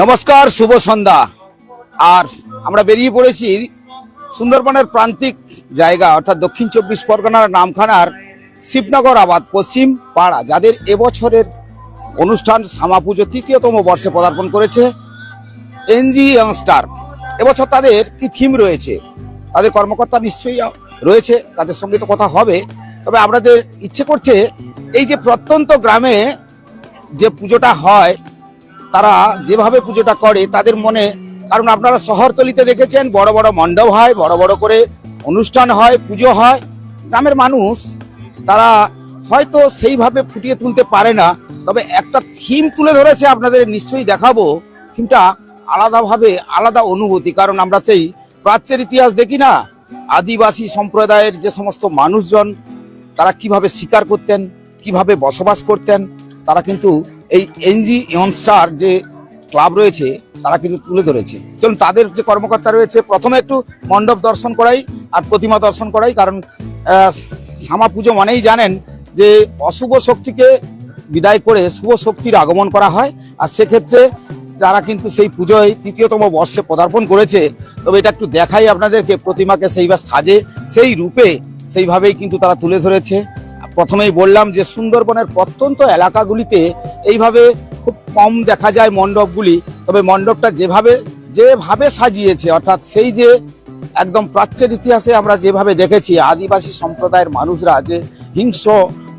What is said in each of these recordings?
নমস্কার, শুভ সন্ধ্যা। আর আমরা বেরিয়ে পড়েছি সুন্দরবনের প্রান্তিক জায়গা, অর্থাৎ দক্ষিণ চব্বিশ পরগনার নামখানার শিবনগর আবাদ, পশ্চিম পাড়া, যাদের এবছরের অনুষ্ঠান শ্যামা পুজো তৃতীয়তম বর্ষে পদার্পণ করেছে এনজি ইয়াংস্টার। এবছর তাদের কি থিম রয়েছে? তাদের কর্মকর্তা নিশ্চয়ই রয়েছে, তাদের সঙ্গে তো কথা হবে। তবে আপনাদের ইচ্ছে করছে, এই যে প্রত্যন্ত গ্রামে যে পুজোটা হয় তারা যেভাবে পুজোটা করে তাদের মনে, কারণ আপনারা শহরতলিতে দেখেছেন, বড় বড় মণ্ডপ হয়, বড় বড় করে অনুষ্ঠান হয়, পুজো হয়। গ্রামের মানুষ, তারা হয়তো সেইভাবে ফুটিয়ে তুলতে পারে না, তবে একটা থিম তুলে ধরেছে আপনাদের নিশ্চয়ই দেখাবো। থিমটা আলাদাভাবে আলাদা অনুভূতি, কারণ আমরা সেই প্রাচ্যের ইতিহাস দেখি না? আদিবাসী সম্প্রদায়ের যে সমস্ত মানুষজন, তারা কীভাবে শিকার করতেন, কীভাবে বসবাস করতেন, তারা কিন্তু এই এনজি ইয়নস্টার যে ক্লাব রয়েছে, তারা কিন্তু তুলে ধরেছে। চলুন, তাদের যে কর্মকর্তা রয়েছে, প্রথমে একটু মণ্ডপ দর্শন করাই আর প্রতিমা দর্শন করাই, কারণ শ্যামা পুজো মানেই জানেন যে অশুভ শক্তিকে বিদায় করে শুভ শক্তির আগমন করা হয়। আর সেক্ষেত্রে তারা কিন্তু সেই পুজোয় তৃতীয়তম বর্ষে পদার্পণ করেছে। তবে এটা একটু দেখাই আপনাদেরকে, প্রতিমাকে সেইবার সাজে, সেই রূপে সেইভাবেই কিন্তু তারা তুলে ধরেছে। প্রথমেই বললাম যে সুন্দরবনের প্রত্যন্ত এলাকাগুলিতে এইভাবে খুব কম দেখা যায় মণ্ডপগুলি। তবে মণ্ডপটা যেভাবে যেভাবে সাজিয়েছে, অর্থাৎ সেই যে একদম প্রাচ্যের ইতিহাসে আমরা যেভাবে দেখেছি, আদিবাসী সম্প্রদায়ের মানুষরা যে হিংস্র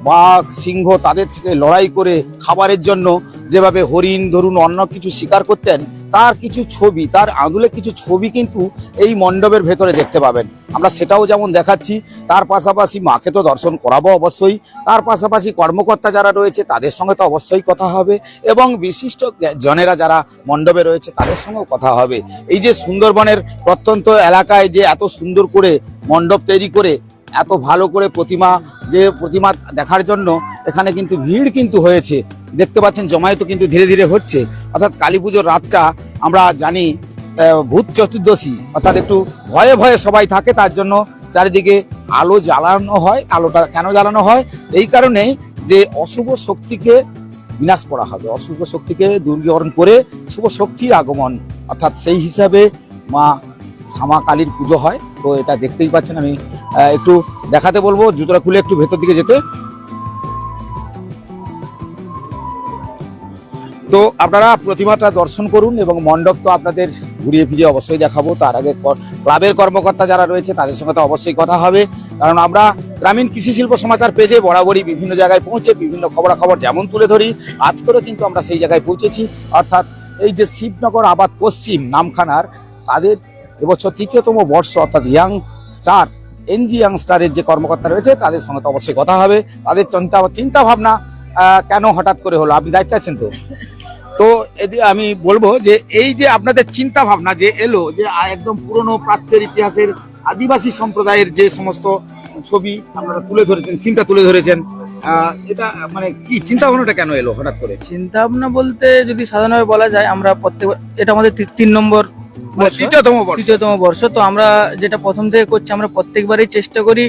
বাঘ, সিংহ তাদের থেকে লড়াই করে খাবারের জন্য যেভাবে হরিণ, ধরুন, অন্য কিছু শিকার করতেন, তার কিছু ছবি, তার আঙুলে কিছু ছবি কিন্তু এই মণ্ডপের ভেতরে দেখতে পাবেন। আমরা সেটাও যেমন দেখাচ্ছি, তার পাশাপাশি মাকে তো দর্শন করাবো অবশ্যই, তার পাশাপাশি কর্মকর্তা যারা রয়েছে, তাদের সঙ্গে তো অবশ্যই কথা হবে এবং বিশিষ্ট জনেরা যারা মণ্ডপে রয়েছে, তাদের সঙ্গেও কথা হবে। এই যে সুন্দরবনের প্রত্যন্ত এলাকায় যে এত সুন্দর করে মণ্ডপ তৈরি করে এত ভালো করে প্রতিমা, যে প্রতিমা দেখার জন্য এখানে কিন্তু ভিড় কিন্তু হয়েছে। দেখতে পাচ্ছেন জমায়েত কিন্তু ধীরে ধীরে হচ্ছে। অর্থাৎ কালী পুজোর রাতটা আমরা জানি ভূত চতুর্দশী। অর্থাৎ একটু ভয়ে ভয়ে সবাই থাকে, তার জন্য চারিদিকে আলো জ্বালানো হয়। আলোটা কেন জ্বালানো হয়? এই কারণে যে অশুভ শক্তিকে বিনাশ করা হবে। অশুভ শক্তিকে দূরীকরণ করে শুভ শক্তির আগমন। অর্থাৎ সেই হিসাবে মা শ্যামা কালীর পুজো হয়, তো এটা দেখতেই পাচ্ছেন আমি একটু দেখাতে বলব, জুতোটা খুলে একটু ভেতর দিকে যেতে। তো আপনারা প্রতিমাটা দর্শন করুন এবং মণ্ডপ তো আপনাদের ঘুরিয়ে ফিরিয়ে অবশ্যই দেখাবো, তার আগে ক্লাবের কর্মকর্তা যারা রয়েছে তাদের সঙ্গে তো অবশ্যই কথা হবে। কারণ আমরা গ্রামীণ কৃষি শিল্প সমাচার পেজে বরাবরই বিভিন্ন জায়গায় পৌঁছে বিভিন্ন খবরাখবর যেমন তুলে ধরি আজ করে কিন্তু আমরা সেই জায়গায় পৌঁছেছি। অর্থাৎ এই যে শিবনগর আবাদ পশ্চিম নামখানার, তাদের এবছর তৃতীয়তম বর্ষ অর্থাৎ ইয়াং স্টার এনজি ইয়াং স্টারের যে কর্মকর্তা রয়েছে, তাদের সঙ্গে তো অবশ্যই কথা হবে। তাদের চিন্তা চিন্তা ভাবনা কেন হঠাৎ করে হলো? আপনি দায়িত্বে আছেন তো? তো আমি বলব যে, এই যে আপনাদের চিন্তা ভাবনা যে এলো, যে একদম পুরনো প্রাচ্যের ইতিহাসের আদিবাসী সম্প্রদায়ের যে সমস্ত ছবি আপনারা তুলে ধরেছেন, থিমটা তুলে ধরেছেন এটা মানে কি চিন্তা ভাবনাটা কেন এলো হঠাৎ করে? চিন্তা ভাবনা বলতে যদি সাধারণভাবে বলা যায়, আমরা প্রত্যেক এটা আমাদের তিন নম্বর তৃতীয়তম বর্ষ? তৃতীয়তম বর্ষ। তো আমরা যেটা প্রথম থেকে করছি আমরা প্রত্যেকবারই চেষ্টা করি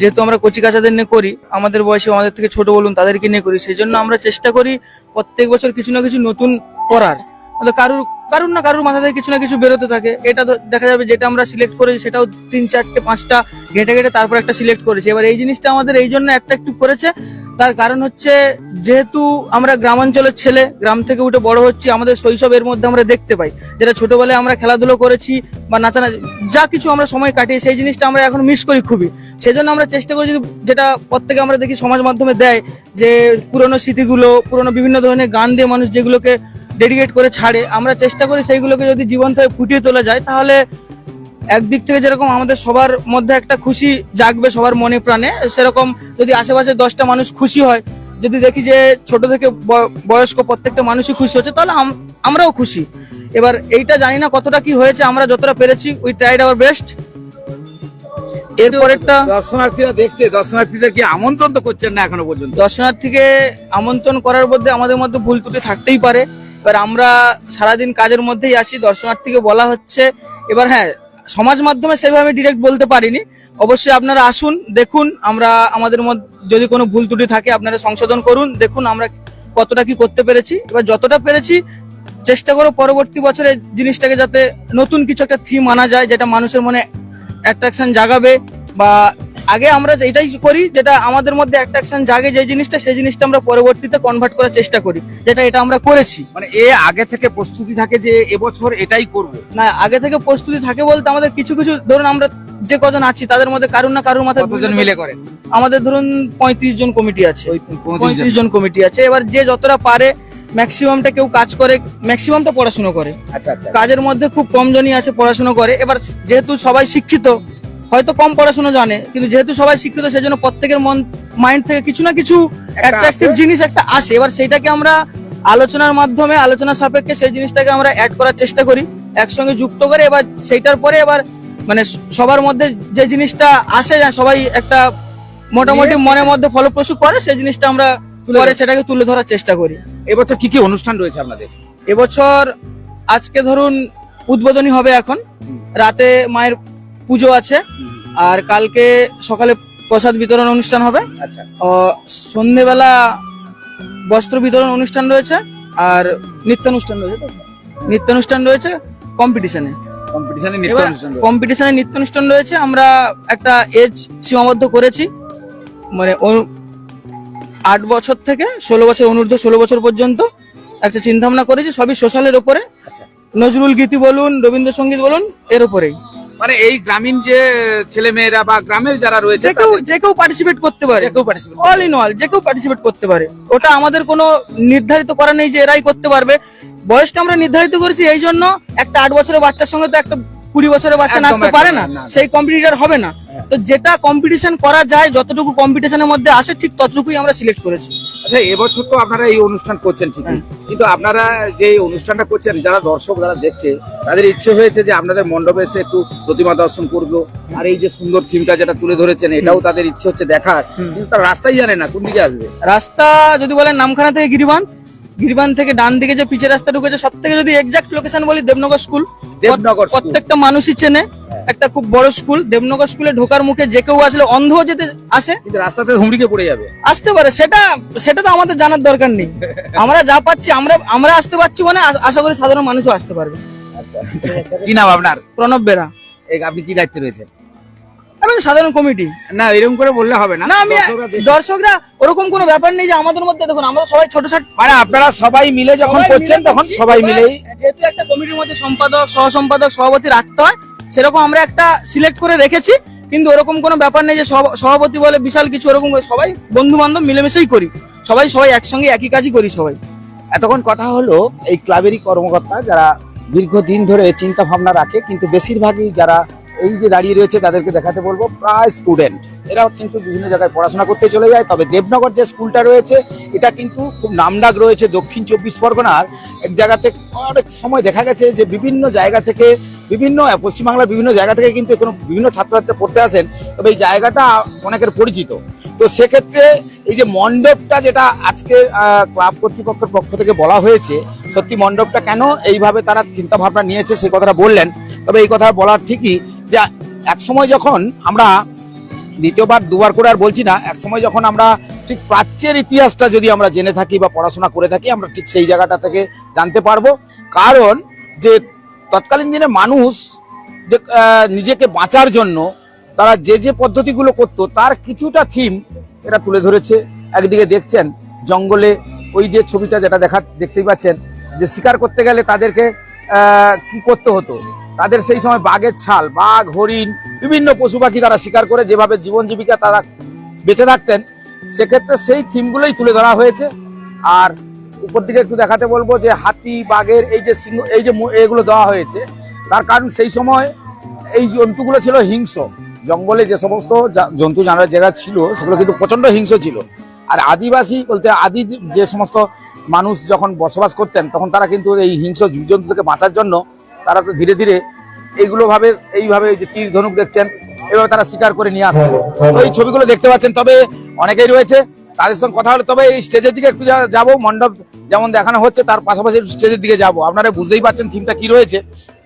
যেহেতু আমরা কচি কাচাদের নিয়ে করি আমাদের বয়সে আমাদের থেকে ছোট বলুন তাদেরকে নিয়ে করি সেই জন্য আমরা চেষ্টা করি প্রত্যেক বছর কিছু না কিছু নতুন করার। মানে কারুর কারুর না কারুর মাথা থেকে কিছু না কিছু বেরোতে থাকে। এটা দেখা যাবে যেটা আমরা সিলেক্ট করেছি সেটাও তিন চারটে পাঁচটা ঘেটে ঘেটে তারপর একটা সিলেক্ট করেছি। এবার এই জিনিসটা আমাদের এই জন্য অ্যাট্রাক্টিভ করেছে। তার কারণ হচ্ছে যেহেতু আমরা গ্রামাঞ্চলের ছেলে, গ্রাম থেকে উঠে বড় হচ্ছি, আমাদের শৈশব এর মধ্যে আমরা দেখতে পাই। যেটা ছোটবেলায় আমরা খেলাধুলো করেছি বা নাচানাচি, যা কিছু আমরা সময় কাটিয়ে সেই জিনিসটা আমরা এখন মিস করি খুবই। সেই জন্য আমরা চেষ্টা করি যদি যেটা প্রত্যেকে আমরা দেখি সমাজ মাধ্যমে দেয়, যে পুরনো স্মৃতিগুলো, পুরনো বিভিন্ন ধরনের গান দিয়ে মানুষ যেগুলোকে ডেডিকেট করে ছাড়ে, আমরা চেষ্টা করি সেইগুলোকে যদি জীবন্ত হয়ে ফুটিয়ে তোলা যায়, তাহলে একদিক থেকে যেরকম আমাদের সবার মধ্যে একটা খুশি জাগবে সবার মনে প্রাণে, সেরকম যদি আশেপাশে দশটা মানুষ খুশি হয় যদি দেখি যে ছোট থেকে বয়স্ক প্রত্যেকটা মানুষই খুশি হচ্ছে তাহলে আম- আমরাও খুশি। এবার এইটা জানি না কতটা কি হয়েছে আমরা যতটা পেরেছি উই ট্রাইড আওয়ার বেস্ট এরপরেরটা দর্শনার্থীরা দেখছে দর্শনার্থীদের কি আমন্ত্রণ তো করছেন না এখনও পর্যন্ত? দর্শনার্থীকে আমন্ত্রণ করার মধ্যে আমাদের মধ্যে ভুল ত্রুটি থাকতেই পারে। এবার আমরা সারাদিন কাজের মধ্যেই আছি দর্শনার্থীকে বলা হচ্ছে। এবার হ্যাঁ সমাজ মাধ্যমে সেভাবে ডিরেক্ট বলতে পারিনি। অবশ্যই আপনারা আসুন দেখুন আমরা আমাদের মধ্যে যদি কোনো ভুল ত্রুটি থাকে আপনারা সংশোধন করুন দেখুন আমরা কতটা কি করতে পেরেছি। এবার যতটা পেরেছি চেষ্টা করো পরবর্তী বছরে জিনিসটাকে যাতে নতুন কিছু একটা থিম আনা যায় যেটা মানুষের মনে অ্যাট্রাকশন জাগাবে বা আগে আমরা এটাই করি যেটা আমাদের মধ্যে অ্যাট্রাকশন জাগে যে জিনিসটা সেই জিনিসটা আমরা পরবর্তীতে কনভার্ট করার চেষ্টা করি যেটা এটা আমরা করেছি। মানে এ আগে থেকে প্রস্তুতি থাকে যে এবছর এটাই করব। না আগে থেকে প্রস্তুতি থাকে বলতে আমাদের কিছু কিছু ধরুন আমরা যে কজন আছি তাদের মধ্যে কারুর না কারুর মাথায় কতজন মিলে করে? আমাদের ধরুন পঁয়ত্রিশ জন কমিটি আছে। পঁয়ত্রিশ জন। কমিটি আছে। এবার যে যতটা পারে ম্যাক্সিমামটা কেউ কাজ করে ম্যাক্সিমামটা পড়াশোনা করে। আচ্ছা আচ্ছা। কাজের মধ্যে খুব কম জনই আছে পড়াশোনা করে। এবার যেহেতু সবাই শিক্ষিত হয়তো কম পড়াশোনা জানে কিন্তু যেহেতু সবাই শিক্ষিত সেজন্য প্রত্যেকের মন মাইন্ড থেকে কিছু না কিছু অ্যাট্রাকটিভ জিনিস একটা আসে। এবার সেইটাকে আমরা আলোচনার মাধ্যমে আলোচনা সাপেক্ষে সেই জিনিসটাকে আমরা অ্যাড করার চেষ্টা করি একসঙ্গে যুক্ত করে। এবার সেইটার পরে এবার মানে সবার মধ্যে যে জিনিসটা আসে সবাই একটা মোটামুটি মনের মধ্যে ফলপ্রসূ করে সেই জিনিসটা আমরা পরে সেটাকে তুলে ধরার চেষ্টা করি। এবছর কি কি অনুষ্ঠান রয়েছে আপনাদের? এবছর আজকে ধরুন উদ্বোধনী হবে এখন। রাতে মায়ের পুজো আছে আর কালকে সকালে প্রসাদ বিতরণ অনুষ্ঠান হবে। আচ্ছা। সন্ধেবেলা বস্ত্র বিতরণ অনুষ্ঠান রয়েছে আর নৃত্যানুষ্ঠান রয়েছে? নৃত্যানুষ্ঠান রয়েছে কম্পিটিশনে কম্পিটিশনে নিত্য অনুষ্ঠান রয়েছে। কম্পিটিশনে নৃত্যানুষ্ঠান রয়েছে। আমরা একটা এজ সীমাবদ্ধ করেছি। মানে আট বছর থেকে ষোলো বছর অনূর্ধ্ব ষোলো বছর পর্যন্ত একটা চিন্তা ভাবনা করেছি। সবই সোশ্যালের ওপরে আচ্ছা। নজরুল গীতি বলুন রবীন্দ্রসঙ্গীত বলুন এর উপরেই। মানে এই গ্রামীণ যে ছেলে মেয়েরা বা গ্রামের যারা রয়েছে যে কেউ যে কেউ পার্টিসিপেট করতে পারে। কেউ participate অল ইন অল যে কেউ পার্টিসিপেট করতে পারে। ওটা আমাদের কোনো নির্ধারিত করা নেই যে এরাই করতে পারবে। বয়সটা আমরা নির্ধারিত করেছি এই জন্য একটা আট বছরের বাচ্চার সঙ্গে তো একটা কুড়ি বছরের বাচ্চা নাচতে পারে না। সেই কম্পিটিটার হবে না। তো যেটা কম্পিটিশন করা যায় যতটুকু কম্পিটিশনের মধ্যে আসে ঠিক ততটুকুই আমরা সিলেক্ট করেছি। আচ্ছা এবছর তো আপনারা এই অনুষ্ঠান করছেন ঠিকই। হ্যাঁ। কিন্তু আপনারা যে অনুষ্ঠানটা করছেন যারা দর্শক যারা দেখছে তাদের ইচ্ছে হয়েছে যে আপনাদের মণ্ডপে এসে একটু প্রতিমা দর্শন করব। আর এই যে সুন্দর থিমটা যেটা তুলে ধরেছেন এটাও তাদের ইচ্ছে হচ্ছে দেখার। কিন্তু তার রাস্তাই জানে না কোন দিকে আসবে। রাস্তা যদি বলেন নামখানা থেকে গিরিবান গিরিবান থেকে ডান দিকে যে পিচের রাস্তা ঢুকেছে সব থেকে যদি এক্সাক্ট লোকেশন বলি দেবনগর স্কুল দেবনগর প্রত্যেকটা মানুষই চেনে একটা খুব বড় স্কুল দেবনগর স্কুলে ঢোকার মুখে যে কেউ আসলে অন্ধ যেতে আসে। কিন্তু রাস্তাতে হুমড়িকে পড়ে যাবে। আসতে পারে সেটা সেটা তো আমাদের জানার দরকার নেই। আমরা যা পাচ্ছি আমরা আমরা আসতে পারছি মানে আশা করি সাধারণ মানুষও আসতে পারবে। আচ্ছা। কি নাম আপনার? প্রণব বেরা। আপনি কি দায়িত্বে রয়েছেন? আমি তো সাধারণ কমিটি। না এরকম করে বললে হবে না। না আমি দর্শকরা ওরকম কোনো ব্যাপার নেই যে আমাদের মধ্যে দেখুন আমরা সবাই ছোট ছোট মানে আপনারা সবাই মিলে যখন করছেন তখন সবাই মিলেই যেহেতু একটা কমিটির মধ্যে সম্পাদক সহ সম্পাদক সভাপতি রাখতে হয় সেরকম আমরা একটা সিলেক্ট করে রেখেছি। কিন্তু ওরকম কোনো ব্যাপার নেই যে সভা- সভাপতি বলে বিশাল কিছু ওরকম সবাই বন্ধু বান্ধব মিলেমিশেই করি। সবাই সবাই একসঙ্গে একই কাজই করি সবাই। এতক্ষণ কথা হলো এই ক্লাবেরই কর্মকর্তা যারা দীর্ঘদিন ধরে চিন্তা ভাবনা রাখে কিন্তু বেশিরভাগই যারা এই যে দাঁড়িয়ে রয়েছে তাদেরকে দেখাতে বলব, প্রায় স্টুডেন্ট এরাও কিন্তু বিভিন্ন জায়গায় পড়াশোনা করতে চলে যায়, তবে দেবনগর যে স্কুলটা রয়েছে, এটা কিন্তু খুব নামডাক রয়েছে দক্ষিণ চব্বিশ পরগনার। এক জায়গাতে অনেক সময় দেখা গেছে যে বিভিন্ন জায়গা থেকে বিভিন্ন, পশ্চিমবাংলার বিভিন্ন জায়গা থেকে কিন্তু এখনও বিভিন্ন ছাত্রছাত্রীরা পড়তে আসেন, তবে এই জায়গাটা অনেকের পরিচিত। তো সেক্ষেত্রে এই যে মণ্ডপটা যেটা আজকে ক্লাব কর্তৃপক্ষের পক্ষ থেকে বলা হয়েছে, সত্যি মণ্ডপটা কেন এইভাবে তারা চিন্তাভাবনা নিয়েছে সেই কথাটা বললেন, তবে এই কথা বলার ঠিকই যে, এক সময় যখন আমরা দ্বিতীয়বার, দুবার করে আর বলছি না, এক সময় যখন আমরা ঠিক প্রাচ্যের ইতিহাসটা যদি আমরা জেনে থাকি বা পড়াশোনা করে থাকি, আমরা ঠিক সেই জায়গাটা থেকে জানতে পারব। কারণ যে তৎকালীন দিনে মানুষ যে নিজেকে বাঁচার জন্য তারা যে যে পদ্ধতিগুলো করতো, তার কিছুটা থিম এরা তুলে ধরেছে। একদিকে দেখছেন জঙ্গলে ওই যে ছবিটা যেটা দেখা, দেখতেই পাচ্ছেন যে শিকার করতে গেলে তাদেরকে কি করতে হতো? তাদের সেই সময় বাঘের ছাল, বাঘ, হরিণ, বিভিন্ন পশু পাখি তারা শিকার করে যেভাবে জীবন জীবিকা তারা বেঁচে থাকতেন, সেক্ষেত্রে সেই থিমগুলোই তুলে ধরা হয়েছে। আর উপর দিকে একটু দেখাতে বলব যে হাতি, বাঘের এই যে সিংহ, এই যে এগুলো দেওয়া হয়েছে, তার কারণ সেই সময় এই জন্তুগুলো ছিল হিংস্র। জঙ্গলে যে সমস্ত জন্তু জানার জায়গা ছিল, সেগুলো কিন্তু প্রচণ্ড হিংস্র ছিল। আর আদিবাসী বলতে আদি যে সমস্ত মানুষ যখন বসবাস করতেন, তখন তারা কিন্তু এই হিংস্র জীবজন্তু থেকে বাঁচার জন্য তারা তো ধীরে ধীরে এইগুলো ভাবে এইভাবে এই যে তীর ধনুক দেখছেন এভাবে তারা শিকার করে নিয়ে আসতেন তো এই ছবিগুলো দেখতে পাচ্ছেন তবে অনেকেই রয়েছে তাদের সঙ্গে কথা হলে তবে এই স্টেজের দিকে একটু যাব মণ্ডপ যেমন দেখানো হচ্ছে তার পাশাপাশি স্টেজের দিকে যাব। আপনারা বুঝতেই পারছেন থিমটা কি রয়েছে।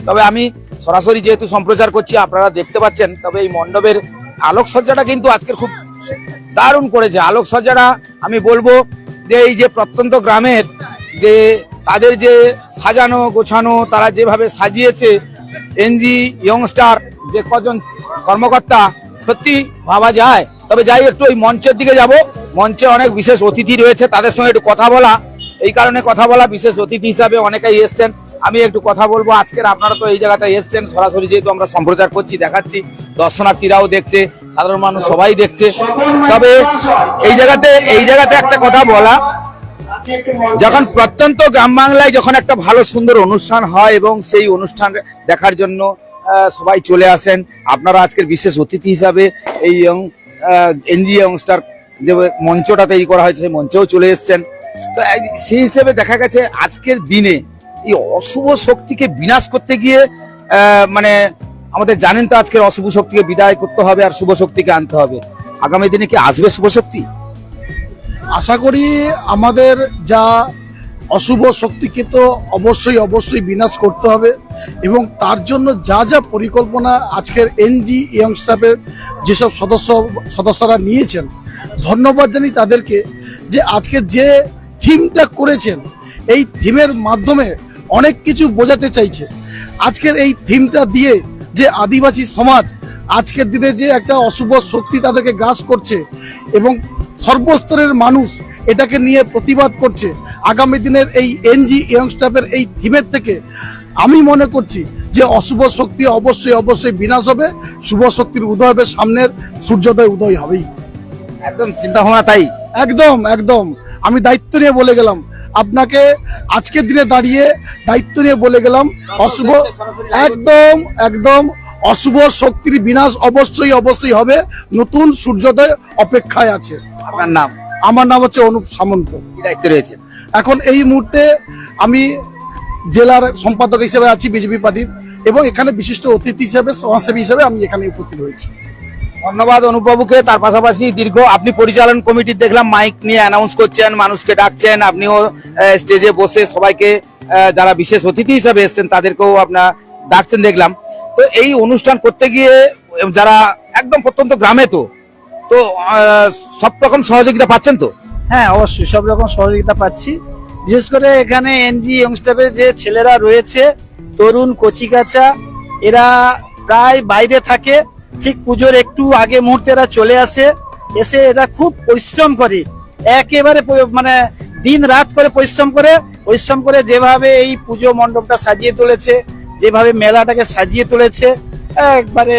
তবে আমি সরাসরি যেহেতু সম্প্রচার করছি আপনারা দেখতে পাচ্ছেন তবে এই মণ্ডপের আলোকসজ্জাটা কিন্তু আজকের খুব দারুণ করেছে। আলোকসজ্জাটা আমি বলব যে এই যে প্রত্যন্ত গ্রামের যে তাদের যে সাজানো, গোছানো, তারা যেভাবে সাজিয়েছে এনজি ইয়ংস্টার যে কজন কর্মকর্তা, সত্যি ভাবা যায়। তবে যাই একটু ওই মঞ্চের দিকে যাব। মঞ্চে অনেক বিশেষ অতিথি রয়েছে, তাদের সঙ্গে একটু কথা বলা। এই কারণে কথা বলা বিশেষ অতিথি হিসাবে অনেকেই এসছেন। আমি একটু কথা বলব, আজকের আপনারা তো এই জায়গাটায় এসছেন। সরাসরি যেহেতু আমরা সম্প্রচার করছি, দেখাচ্ছি, দর্শনার্থীরাও দেখছে, সাধারণ মানুষ সবাই দেখছে। তবে এই জায়গাতে এই জায়গাতে একটা কথা বলা যখন প্রত্যন্ত গ্রাম বাংলায় যখন একটা ভালো সুন্দর অনুষ্ঠান হয় এবং সেই অনুষ্ঠান দেখার জন্য সবাই চলে আসেন, আপনারা আজকের বিশেষ অতিথি হিসাবে এই এনজি ইয়ংস্টার যে মঞ্চটা তৈরি করা হয়েছে, সেই মঞ্চেও চলে এসেছেন। তো সেই হিসেবে দেখা গেছে আজকের দিনে এই অশুভ শক্তিকে বিনাশ করতে গিয়ে মানে আমাদের জানেন তো আজকের অশুভ শক্তিকে বিদায় করতে হবে আর শুভ শক্তিকে আনতে হবে। আগামী দিনে কি আসবে শুভ শক্তি? আশা করি আমাদের যা অশুভ শক্তিকে তো অবশ্যই অবশ্যই বিনাশ করতে হবে এবং তার জন্য যা যা পরিকল্পনা আজকের এনজি ইয়ং স্টাফের যেসব সদস্য, সদস্যরা নিয়েছেন, ধন্যবাদ জানি তাদেরকে যে আজকে যে থিমটা করেছেন, এই থিমের মাধ্যমে অনেক কিছু বোঝাতে চাইছে। আজকের এই থিমটা দিয়ে যে আদিবাসী সমাজ আজকের দিনে যে একটা অশুভ শক্তি তাদেরকে গ্রাস করছে এবং সর্বস্তরের মানুষ এটাকে নিয়ে প্রতিবাদ করছে। আগামী দিনের এই এনজি ইয়ংস্টাফের এই থিমের থেকে আমি মনে করছি যে অশুভ শক্তি অবশ্যই অবশ্যই বিনাশ হবে শুভ শক্তির উদয় হবে সামনের সূর্যোদয় উদয় হবেই। একদম চিন্তা ভাবনা তাই? একদম একদম। আমি দায়িত্ব নিয়ে বলে গেলাম। আপনাকে আজকের দিনে দাঁড়িয়ে দায়িত্ব নিয়ে বলে গেলাম অশুভ একদম একদম। অশুভ শক্তির বিনাশ অবশ্যই অবশ্যই হবে। নতুন সূর্যোদয় অপেক্ষায় আছে। আপনার নাম? আমার নাম হচ্ছে অনুপ সামন্ত। দায়িত্ব রয়েছে এখন এই মুহূর্তে আমি জেলার সম্পাদক হিসেবে আছি বিজেপি পার্টির এবং এখানে বিশিষ্ট অতিথি হিসেবে সমাজসেভী হিসেবে আমি এখানে উপস্থিত হয়েছি ধন্যবাদ অনুপবাবুকে। তার পাশাপাশি দীর্ঘ আপনি পরিচালন কমিটির দেখলাম মাইক নিয়ে অ্যানাউন্স করছেন মানুষকে ডাকছেন আপনিও স্টেজে বসে সবাইকে যারা বিশেষ অতিথি হিসেবে এসেছেন তাদেরকেও আপনার ডাকছেন দেখলাম। তো এই অনুষ্ঠান করতে গিয়ে, যারা একদম প্রত্যন্ত গ্রামে তো তো সব রকম সহযোগিতা পাচ্ছেন তো? হ্যাঁ অবশ্যই, সব রকম সহযোগিতা পাচ্ছি। বিশেষ করে এখানে এনজি ইয়ংস্টাফের যে ছেলেরা রয়েছে, তরুণ, কচিকাচা, এরা প্রায় বাইরে থাকে। ঠিক পুজোর একটু আগে মুহূর্তে এরা চলে আসে। এসে এরা খুব পরিশ্রম করে। একেবারে মানে দিন রাত করে পরিশ্রম করে। পরিশ্রম করে যেভাবে এই পুজো মণ্ডপটা সাজিয়ে তুলেছে। যেভাবে মেলাটাকে সাজিয়ে তুলেছে একবারে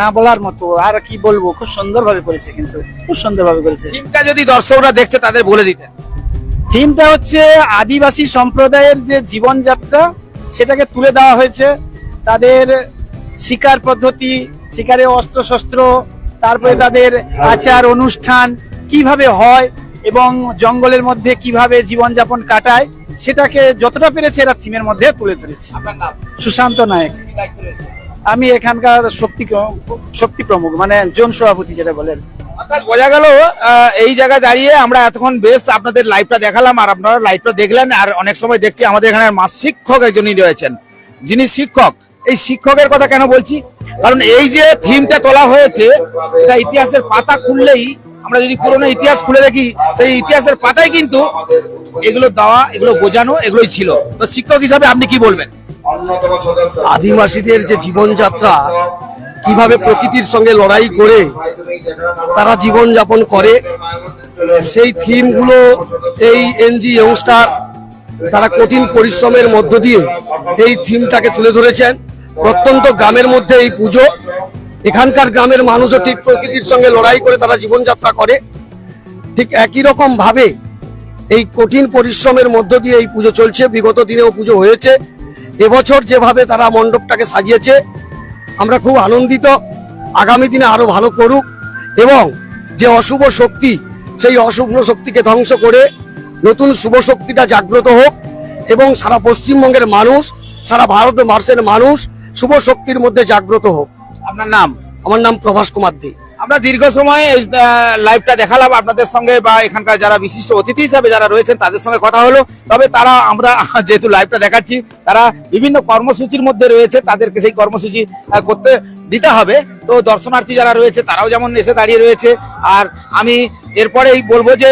না বলার মতো আর কি বলব খুব সুন্দরভাবে করেছে কিন্তু খুব সুন্দরভাবে করেছে। থিমটা যদি দর্শকরা দেখছে তাদের বলে দিতেন থিমটা হচ্ছে আদিবাসী সম্প্রদায়ের যে জীবনযাত্রা সেটাকে তুলে দেওয়া হয়েছে। তাদের শিকার পদ্ধতি শিকারের অস্ত্র শস্ত্র তারপরে তাদের আচার অনুষ্ঠান কীভাবে হয় এবং জঙ্গলের মধ্যে কীভাবে জীবনযাপন কাটায় সেটাকে যতটা পেরেছে এরা থিমের মধ্যে তুলে ধরেছে। আপনার নাম? সুশান্ত নায়ক। আমি এখানকার শক্তি শক্তি প্রমুখ মানে জোন সভাপতি যেটা বলেন বোঝা গেল এই জায়গায় দাঁড়িয়ে আমরা এতক্ষণ বেশ আপনাদের লাইভটা দেখালাম আর আপনারা লাইভটা দেখলেন আর অনেক সময় দেখছি আমাদের এখানে শিক্ষক একজনই রয়েছেন। যিনি শিক্ষক, এই শিক্ষকের কথা কেন বলছি? কারণ এই যে থিমটা তোলা হয়েছে, এটা ইতিহাসের পাতা খুললেই, আমরা যদি পুরোনো ইতিহাস খুলে দেখি, সেই ইতিহাসের পাতায় কিন্তু এগুলো দেওয়া, এগুলো বোঝানো, এগুলোই ছিল। তো শিক্ষক হিসাবে আপনি কি বলবেন? আদিবাসীদের যে জীবনযাত্রা, কীভাবে প্রকৃতির সঙ্গে লড়াই করে তারা জীবন যাপন করে, সেই থিমগুলো এই এনজি ইয়ংস্টার তারা কঠিন পরিশ্রমের মধ্য দিয়ে এই থিমটাকে তুলে ধরেছেন। প্রত্যন্ত গ্রামের মধ্যে এই পুজো, এখানকার গ্রামের মানুষও ঠিক প্রকৃতির সঙ্গে লড়াই করে তারা জীবনযাত্রা করে। ঠিক একই রকম ভাবে এই কঠিন পরিশ্রমের মধ্য দিয়ে এই পুজো চলছে। বিগত দিনেও পুজো হয়েছে। এবছর যেভাবে তারা মণ্ডপটাকে সাজিয়েছে আমরা খুব আনন্দিত। আগামী দিনে আরও ভালো করুক এবং যে অশুভ শক্তি সেই অশুভ শক্তিকে ধ্বংস করে নতুন শুভ শক্তিটা জাগ্রত হোক এবং সারা পশ্চিমবঙ্গের মানুষ সারা ভারতবর্ষের মানুষ শুভ শক্তির মধ্যে জাগ্রত হোক। আপনার নাম? আমার নাম প্রভাস কুমার দে। আমরা দীর্ঘ সময় এই লাইভটা দেখালাম। আপনাদের সঙ্গে বা এখানকার যারা বিশিষ্ট অতিথি হিসাবে যারা রয়েছেন, তাদের সঙ্গে কথা হলো। তবে তারা, আমরা যেহেতু লাইভটা দেখাচ্ছি, তারা বিভিন্ন কর্মসূচির মধ্যে রয়েছে, তাদেরকে সেই কর্মসূচি করতে দিতে হবে। তো দর্শনার্থী যারা রয়েছে, তারাও যেমন এসে দাঁড়িয়ে রয়েছে। আর আমি এরপরেই বলব যে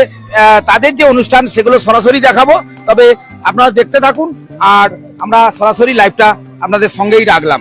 তাদের যে অনুষ্ঠান, সেগুলো সরাসরি দেখাবো। তবে আপনারা দেখতে থাকুন, আর আমরা সরাসরি লাইভটা আপনাদের সঙ্গেই রাখলাম।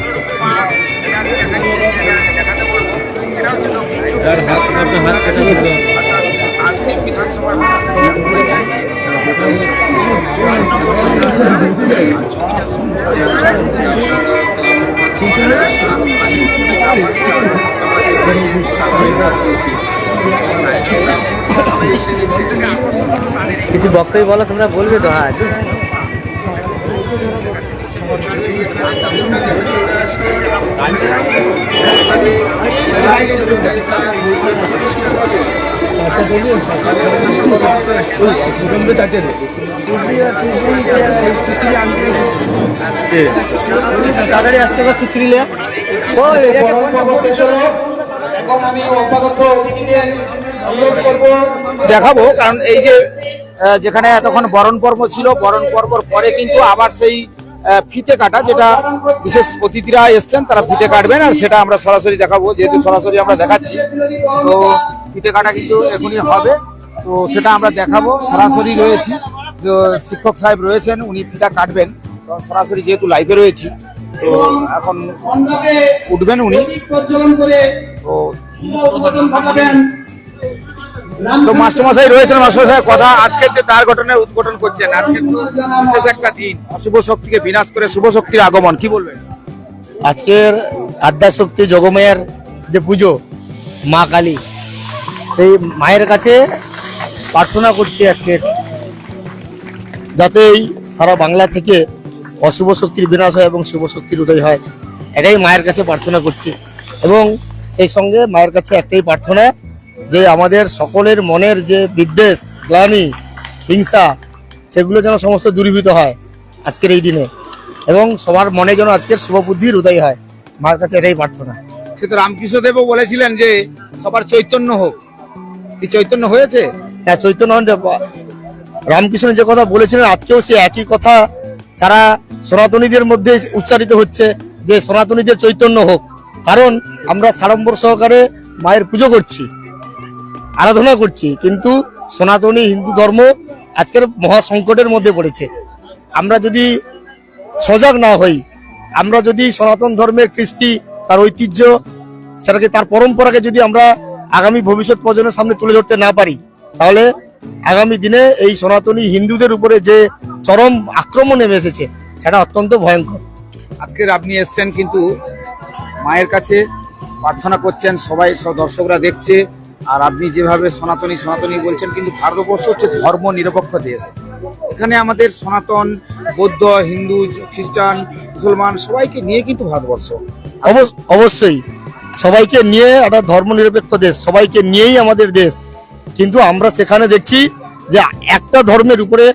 কিছু বক্তব্য বলো তোমরা বলবে তো হ্যাঁ। তাড়াতাড়ি আসতে অনুরোধ করব দেখাবো, কারণ এই যে যেখানে এতক্ষণ বরণ পর্ব ছিল, বরণ পর্বর পরে কিন্তু আবার সেই ফিতে কাটা যেটা বিশেষ অতিথিরা এসছেন তারা ফিতে কাটবেন আর সেটা আমরা সরাসরি দেখাবো যেহেতু সরাসরি আমরা দেখাচ্ছি। তো ফিতে কাটা কিন্তু এখনই হবে তো সেটা আমরা দেখাবো। সরাসরি রয়েছি তো শিক্ষক সাহেব রয়েছেন উনি ফিতা কাটবেন। তো সরাসরি যেহেতু লাইভে রয়েছি তো এখন উঠবেন উনি। তো তো মাস্টারমশাই রয়েছেন, মাস্টারমশাই, কথা আজকে যে তার ঘটনা উদ্ঘাটন করছেন, আজকে তো বিশেষ একটা দিন। অশুভ শক্তিকে বিনাশ করে শুভ শক্তির আগমন, কি বলবেন? আজকের আদ্যা শক্তি যোগমায়ের যে পুজো, মা কালী, সেই মায়ের কাছে প্রার্থনা করছি আজকে, যাতে এই সারা বাংলা থেকে অশুভ শক্তির বিনাশ হয় এবং শুভ শক্তির উদয় হয়, এটাই মায়ের কাছে প্রার্থনা করছি। এবং সেই সঙ্গে মায়ের কাছে একটাই প্রার্থনা যে আমাদের সকলের মনের যে বিদ্বেষ গ্লানি হিংসা সেগুলো যেন সমস্ত দূরীভূত হয় আজকের এই দিনে। এবং সবার মনে যেন আজকের শুভ বুদ্ধির উদয় হয়। মার কাছে এটাই প্রার্থনা। কিন্তু রামকৃষ্ণ দেবও বলেছিলেন যে সবার চৈতন্য হোক। কি চৈতন্য হয়েছে? হ্যাঁ চৈতন্য রামকৃষ্ণ যে কথা বলেছিলেন আজকেও সে একই কথা সারা সনাতনীদের মধ্যে উচ্চারিত হচ্ছে যে সনাতনীদের চৈতন্য হোক। কারণ আমরা সাড়ম্বর সহকারে মায়ের পুজো করছি। আরাধনা করছি, কিন্তু সনাতনী হিন্দু ধর্ম আজকের মহা সংকটের মধ্যে পড়েছে। আমরা যদি সজাগ না হই, আমরা যদি সনাতন ধর্মের কৃষ্টি, তার ঐতিহ্য, সেটাকে, তার পরম্পরাকে যদি আমরা আগামী ভবিষ্যৎ প্রজন্মের সামনে তুলে ধরতে না পারি, তাহলে আগামী দিনে এই সনাতনী হিন্দুদের উপরে যে চরম আক্রমণ নেমে এসেছে, সেটা অত্যন্ত ভয়ঙ্কর। আজকের আপনি এসছেন কিন্তু মায়ের কাছে প্রার্থনা করছেন, সবাই সব দর্শকরা দেখছে। আর আপনি যেভাবে সনাতনী সনাতনী বলছেন, কিন্তু ভারতবর্ষ হচ্ছে ধর্ম নিরপেক্ষ দেশ। এখানে আমাদের সনাতন, বৌদ্ধ, হিন্দু, খ্রিস্টান, মুসলমান সবাইকে নিয়ে কিন্তু ভারতবর্ষ। অবশ- অবশ্যই। সবাইকে নিয়ে একটা ধর্ম নিরপেক্ষ দেশ, সবাইকে নিয়েই আমাদের দেশ। কিন্তু আমরা সেখানে দেখছি যে একটা ধর্মের উপরে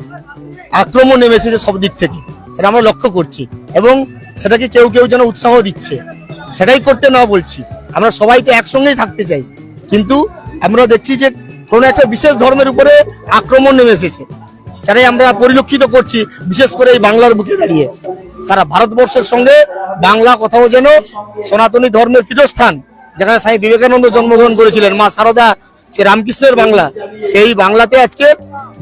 আক্রমণ নেমে এসেছে সব দিক থেকে, সেটা আমরা লক্ষ্য করছি। এবং সেটাকে কেউ কেউ যেন উৎসাহ দিচ্ছে। সেটাই করতে না বলছি। আমরা সবাই তো একসঙ্গেই থাকতে চাই। কিন্তু আমরা দেখছি যে কোনো একটা বিশেষ ধর্মের উপরে আক্রমণ নেমে এসেছে। সেটাই আমরা পরিলক্ষিত করছি, বিশেষ করে এই বাংলার বুকে দাঁড়িয়ে। সারা ভারতবর্ষের সঙ্গে বাংলা কথাও যেন সনাতনী ধর্মের পীঠস্থান, যেখানে স্বামী বিবেকানন্দ জন্মগ্রহণ করেছিলেন, মা সারদা সে রামকৃষ্ণের বাংলা, সেই বাংলাতে আজকে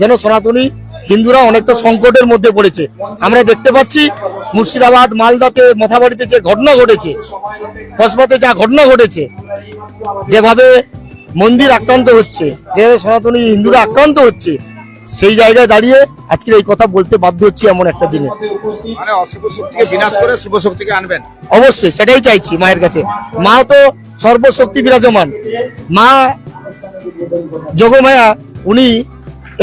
যেন সনাতনী হিন্দুরা অনেকটা সংকটের মধ্যে পড়েছে। আমরা দেখতে পাচ্ছি মুর্শিদাবাদ মালদাতে মথাবাড়িতে যে ঘটনা ঘটেছে কসবাতে যা ঘটনা ঘটেছে যেভাবে মন্দির আক্রান্ত হচ্ছে যেভাবে সনাতনী হিন্দুরা আক্রান্ত হচ্ছে সেই জায়গায় দাঁড়িয়ে আজকে এই কথা বলতে বাধ্য হচ্ছি এমন একটা দিনে। মানে অশুভ শক্তিকে বিনাশ করে শুভ শক্তিকে আনবেন। অবশ্যই সেটাই চাইছি মায়ের কাছে। মা তো সর্বশক্তি বিরাজমান। মা যোগমায়া উনি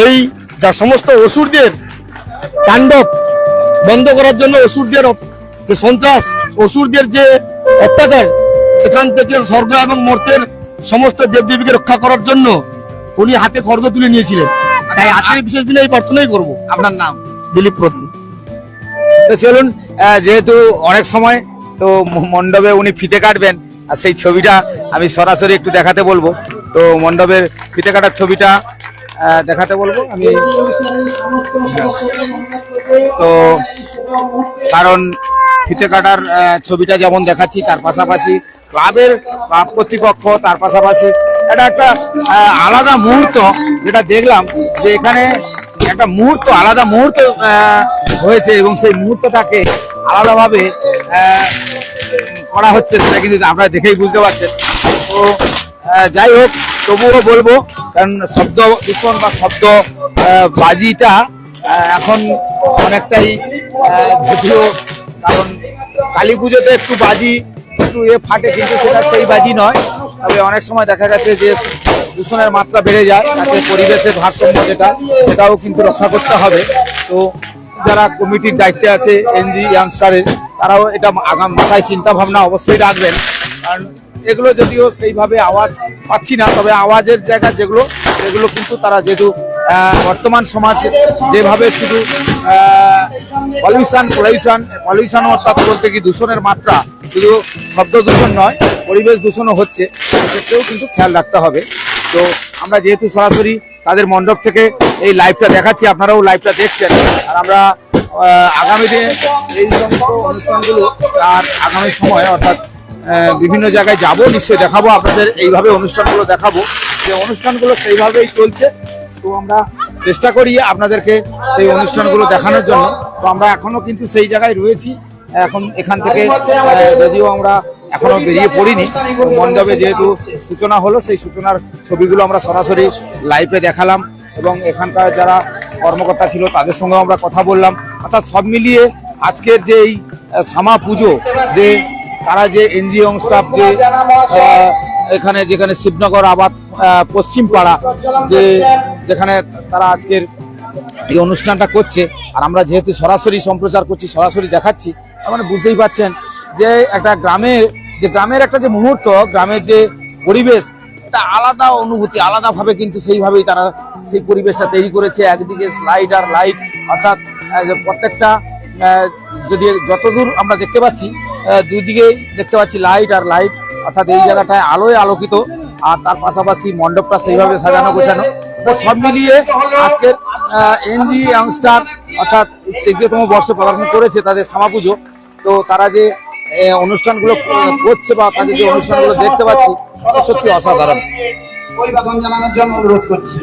এই যা সমস্ত অসুরদের তাণ্ডব বন্ধ করার জন্য অসুরদের যে সন্ত্রাস অসুরদের যে অত্যাচার সেখান থেকে স্বর্গ এবং মর্তের সমস্ত দেবদেবীকে রক্ষা করার জন্য উনি হাতে খড়গ তুলে নিয়েছিলেন। তাই আজকের বিশেষ দিনে এই প্রার্থনাই করব। আপনার নাম? দিলীপ প্রধান। তো চলুন যেহেতু অনেক সময় তো মণ্ডপে উনি ফিতে কাটবেন আর সেই ছবিটা আমি সরাসরি একটু দেখাতে বলব। তো মণ্ডপের ফিতে কাটার ছবিটা দেখাতে বলব। আমি তো কারণ ফিতে কাটার ছবিটা যেমন দেখাচ্ছি, তার পাশাপাশি ক্লাবের ক্লাব কর্তৃপক্ষ, তার পাশাপাশি এটা একটা আলাদা মুহূর্ত যেটা দেখলাম যে এখানে একটা মুহূর্ত, আলাদা মুহূর্ত হয়েছে এবং সেই মুহূর্তটাকে আলাদাভাবে করা হচ্ছে সেটা কিন্তু আপনারা দেখেই বুঝতে পারছেন। তো যাই হোক তবুও বলব, কারণ শব্দ দূষণ বা শব্দ বাজিটা এখন অনেকটাই যদিও, কারণ কালী পুজোতে একটু বাজি, একটু এ ফাটে, কিন্তু সেটা সেই বাজি নয়। তবে অনেক সময় দেখা গেছে যে দূষণের মাত্রা বেড়ে যায়, তাতে পরিবেশের ভারসাম্য যেটা, সেটাও কিন্তু রক্ষা করতে হবে। তো যারা কমিটির দায়িত্বে আছে, এনজি, ইয়াংস্টারের, তারাও এটা আগাম মাথায় চিন্তা ভাবনা অবশ্যই রাখবেন। কারণ এগুলো যদিও সেইভাবে আওয়াজ পাচ্ছি না, তবে আওয়াজের জায়গা যেগুলো, সেগুলো কিন্তু তারা যেহেতু বর্তমান সমাজ যেভাবে শুধু পলিউশন পলিউশন পলিউশন অর্থাৎ বলতে কি দূষণের মাত্রা শুধু শব্দ দূষণ নয়, পরিবেশ দূষণও হচ্ছে, সেক্ষেত্রেও কিন্তু খেয়াল রাখতে হবে। তো আমরা যেহেতু সরাসরি তাদের মণ্ডপ থেকে এই লাইভটা দেখাচ্ছি, আপনারাও লাইভটা দেখছেন। আর আমরা আগামী দিনে এই সমস্ত অনুষ্ঠানগুলো আর আগামী সময় অর্থাৎ বিভিন্ন জায়গায় যাব, নিশ্চয়ই দেখাবো, আপনাদের এইভাবে অনুষ্ঠানগুলো দেখাবো। যে অনুষ্ঠানগুলো সেইভাবেই চলছে। তো আমরা চেষ্টা করি আপনাদেরকে সেই অনুষ্ঠানগুলো দেখানোর জন্য। তো আমরা এখনও কিন্তু সেই জায়গায় রয়েছি। এখন এখান থেকে যদিও আমরা এখনও বেরিয়ে পড়িনি মণ্ডপে যেহেতু সূচনা হলো, সেই সূচনার ছবিগুলো আমরা সরাসরি লাইভে দেখালাম। এবং এখানকার যারা কর্মকর্তা ছিল, তাদের সঙ্গে আমরা কথা বললাম। অর্থাৎ সব মিলিয়ে আজকের যে এই শ্যামা পুজো, যে তারা যে এনজিও স্টাফ যে এখানে যেখানে শিবনগর, আবাদ পশ্চিম পাড়া, যে যেখানে তারা আজকের এই অনুষ্ঠানটা করছে, আর আমরা যেহেতু সরাসরি সম্প্রচার করছি, সরাসরি দেখাচ্ছি মানে বুঝতেই পাচ্ছেন যে একটা গ্রামের, যে গ্রামের একটা যে মুহূর্ত, গ্রামের যে পরিবেশ এটা আলাদা অনুভূতি, আলাদাভাবে কিন্তু সেইভাবেই তারা সেই পরিবেশটা তৈরি করেছে। একদিকে লাইট আর লাইট অর্থাৎ প্রত্যেকটা যদি যতদূর আমরা দেখতে পাচ্ছি দুই দিকেই দেখতে পাচ্ছি লাইট আর লাইট অর্থাৎ এই জায়গাটায় আলোয় আলোকিত, আর তার পাশাপাশি মণ্ডপটা সেইভাবে সাজানো গোছানো। তো সব মিলিয়ে আজকের এনজি ইয়াংস্টার অর্থাৎ তৃতীয়তম বর্ষ পদার্পণ করেছে তাদের শ্যামা পুজো। তো তারা যে অনুষ্ঠানগুলো করছে বা তাদের যে অনুষ্ঠানগুলো দেখতে পাচ্ছি সত্যি অসাধারণ। অভিবাদন জানানোর জন্য অনুরোধ করছি।